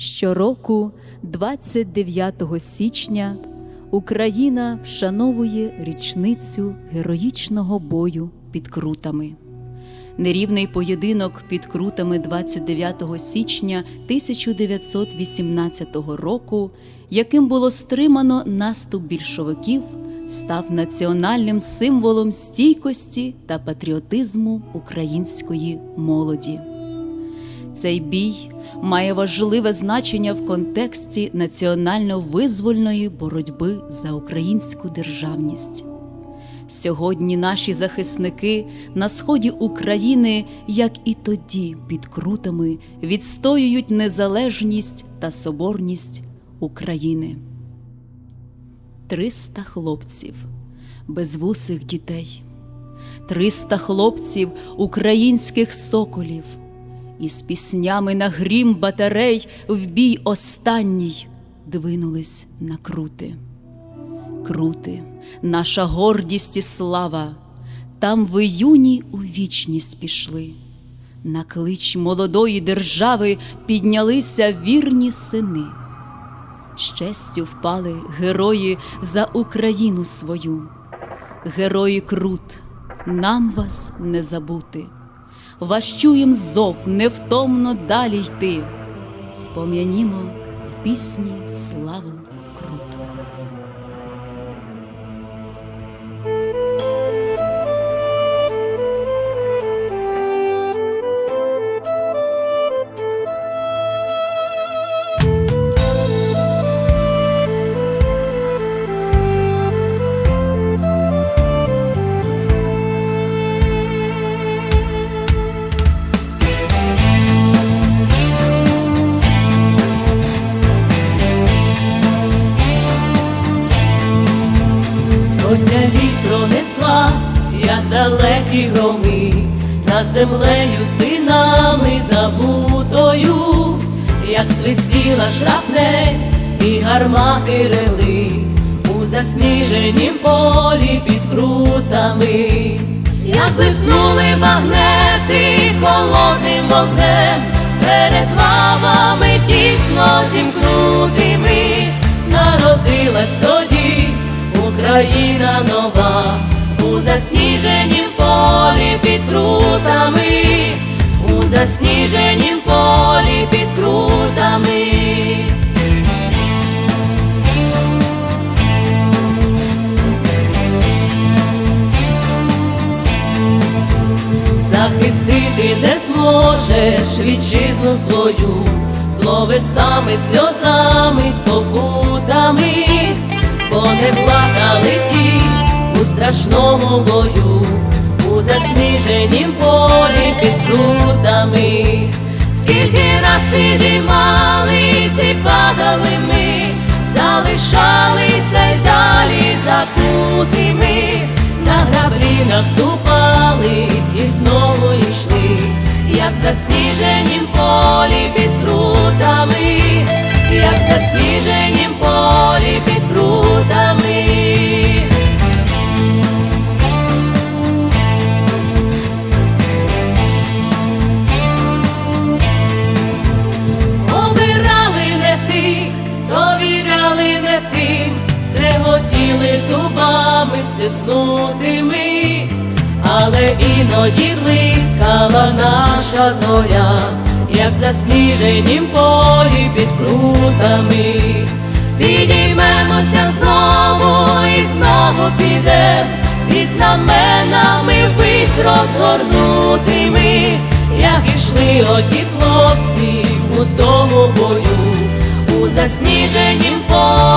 Щороку, 29 січня, Україна вшановує річницю героїчного бою під Крутами. Нерівний поєдинок під Крутами 29 січня 1918 року, яким було стримано наступ більшовиків, став національним символом стійкості та патріотизму української молоді. Цей бій має важливе значення в контексті національно-визвольної боротьби за українську державність. Сьогодні наші захисники на сході України, як і тоді під крутами, відстоюють незалежність та соборність України. Триста хлопців, безвусих дітей, триста хлопців українських соколів із піснями на грім батарей в бій останній двинулись на крути. Крути, наша гордість і слава, там ви юні у вічність пішли. На клич молодої держави піднялися вірні сини. З честю впали герої за Україну свою. Герої крут, нам вас не забути. Вас чуєм зов невтомно далі йти. Спом'янімо в пісні славу Сотня літ пронеслась, як далекі громи, над землею синами забутою, як свистіла шрапнель і гармати рели. У засніженім полі під крутами, як блиснули магнети холодним вогнем, перед лавами тісно зімкнутими, у засніженім полі під крутами, у засніженім полі під крутами. Захистити не зможеш вітчизну свою, словесами, сльозами, спокутами. Бо не плакали ті страшному бою, у засніженім полі під крутами, скільки раз підіймались і падали ми, залишалися й далі закутими, на граблі наступали і знову йшли, як в засніженім полі під крутами, стиснутими, але іноді блискала наша зоря, як засніженім полі під крутами. Підіймемося знову і знову підем під знаменами вись розгорнутими, як ішли оті хлопці у тому бою, у засніженім полі